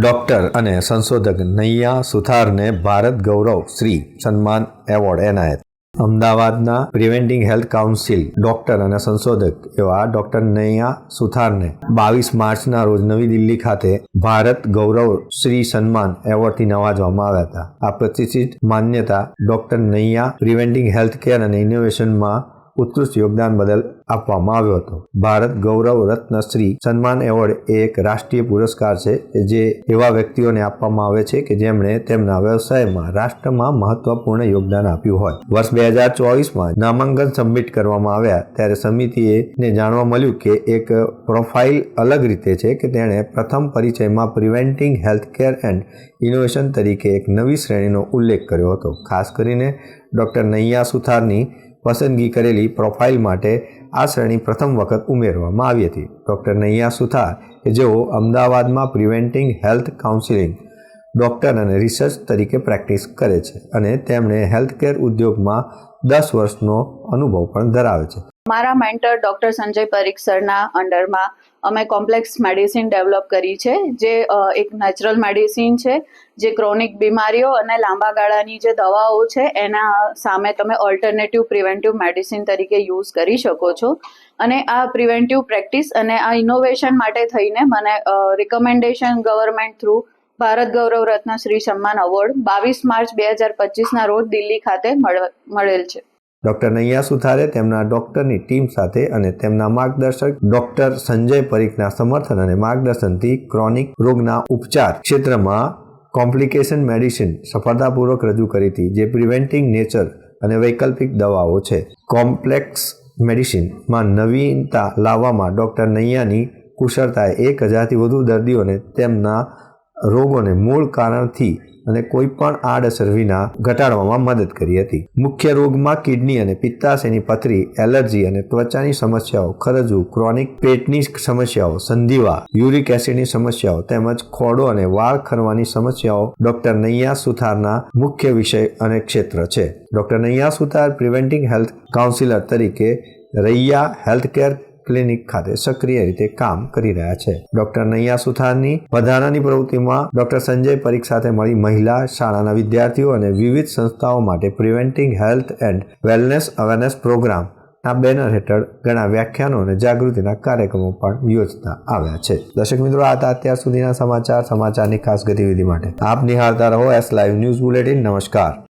Doctor અને સંશોધક નૈયા સુથારને ભારત ગૌરવ શ્રી સન્માન એવોર્ડ એનાયત. અમદાવાદના પ્રિવેન્ટિંગ હેલ્થ કાઉન્સિલ ડોક્ટર અને સંશોધક એવા ડોક્ટર નૈયા સુથારને બાવીસ માર્ચના રોજ નવી દિલ્હી ખાતે ભારત ગૌરવ શ્રી સન્માન એવોર્ડથી નવાજવામાં આવ્યા હતા. આ પ્રતિષ્ઠિત માન્યતા doctor Naiya preventing health care અને ઇનોવેશનમાં ઉત્કૃષ્ટ યોગદાન બદલ આપવામાં આવ્યો હતો. ભારત ગૌરવ રત્ન શ્રી સન્માન એવોર્ડ એ એક રાષ્ટ્રીય પુરસ્કાર છે જે એવા વ્યક્તિઓને આપવામાં આવે છે કે જેમણે તેમના વ્યવસાયમાં રાષ્ટ્રમાં મહત્વપૂર્ણ યોગદાન આપ્યું હોય. વર્ષ બે હજાર ચોવીસમાં નામાંકન સબમિટ કરવામાં આવ્યા ત્યારે સમિતિએ ને જાણવા મળ્યું કે એક પ્રોફાઇલ અલગ રીતે છે કે તેણે પ્રથમ પરિચયમાં preventing health care and innovation તરીકે એક નવી શ્રેણીનો ઉલ્લેખ કર્યો હતો. ખાસ કરીને ડૉક્ટર નૈયા સુથારની પસંદગી કરેલી પ્રોફાઇલ માટે આ શ્રેણી પ્રથમ વખત ઉમેરવામાં આવી હતી. ડૉક્ટર નૈયા સુથા કે જેઓ અમદાવાદમાં પ્રિવેન્ટિંગ હેલ્થ કાઉન્સિલિંગ ડૉક્ટર અને રિસર્ચ તરીકે પ્રેક્ટિસ કરે છે અને તેમણે હેલ્થકેર ઉદ્યોગમાં દસ વર્ષનો અનુભવ પણ ધરાવે છે. મારા મેન્ટર ડૉક્ટર સંજય પરીખ સરના અંડરમાં અમે કોમ્પ્લેક્સ મેડિસિન ડેવલપ કરી છે, જે એક નેચરલ મેડિસિન છે, જે ક્રોનિક બીમારીઓ અને લાંબા ગાળાની જે દવાઓ છે, એના સામે તમે ઓલ્ટરનેટિવ પ્રિવેન્ટિવ મેડિસિન તરીકે યુઝ કરી શકો છો. અને આ પ્રિવેન્ટિવ પ્રેક્ટિસ અને આ ઇનોવેશન માટે થઈને મને recommendation government through Bharat Gaurav Ratna Shri સન્માન એવોર્ડ બાવીસ માર્ચ બે હજાર પચીસના રોજ દિલ્હી ખાતે મળ- મળેલ છે. ડૉક્ટર નૈયા સુથારે તેમના ડૉક્ટરની ટીમ સાથે અને તેમના માર્ગદર્શક ડૉક્ટર સંજય પરીખના સમર્થન અને માર્ગદર્શનથી ક્રોનિક રોગના ઉપચાર ક્ષેત્રમાં કોમ્પ્લિકેશન મેડિસિન સફળતાપૂર્વક રજૂ કરી હતી, જે પ્રિવેન્ટિંગ નેચર અને વૈકલ્પિક દવાઓ છે. કોમ્પ્લેક્સ મેડિસિનમાં નવીનતા લાવવામાં ડૉક્ટર નૈયાની કુશળતાએ એક હજારથી વધુ દર્દીઓને તેમના રોગોને મૂળ કારણથી અને કોઈ પણ આડઅસર વિના ઘટાડવામાં મદદ કરી હતી. મુખ્ય રોગમાં કિડની અને પિત્તાશયની પથરી, એલર્જી અને ત્વચાની સમસ્યાઓ ખરજવું ક્રોનિક પેટની સમસ્યાઓ, સંધિવા, યુરિક એસિડની સમસ્યાઓ તેમજ ખોડો અને વાળ ખરવાની સમસ્યાઓ ડોક્ટર નૈયા સુથારના મુખ્ય વિષય અને ક્ષેત્ર છે. Doctor Naiya Suthar preventing health counsellor તરીકે રૈયા હેલ્થકેર ક્લિનિક ખાતે સક્રિય રીતે કામ કરી રહ્યા છે. ડોક્ટર નૈયા સુથારની વધારાની પ્રવૃત્તિમાં ડોક્ટર સંજય પરીખ સાથે મળી મહિલા શાળાના વિદ્યાર્થીઓ અને વિવિધ સંસ્થાઓ માટે preventing health and wellness awareness programme ના બેનર હેઠળ ઘણા વ્યાખ્યાનો અને જાગૃતિના કાર્યક્રમો પણ યોજતા આવ્યા છે. દર્શક મિત્રો, આ હતા અત્યાર સુધીના સમાચાર. સમાચારની ખાસ ગતિવિધિ માટે આપ નિહાળતા રહો એસ લાઈવ ન્યૂઝ બુલેટિન. નમસ્કાર.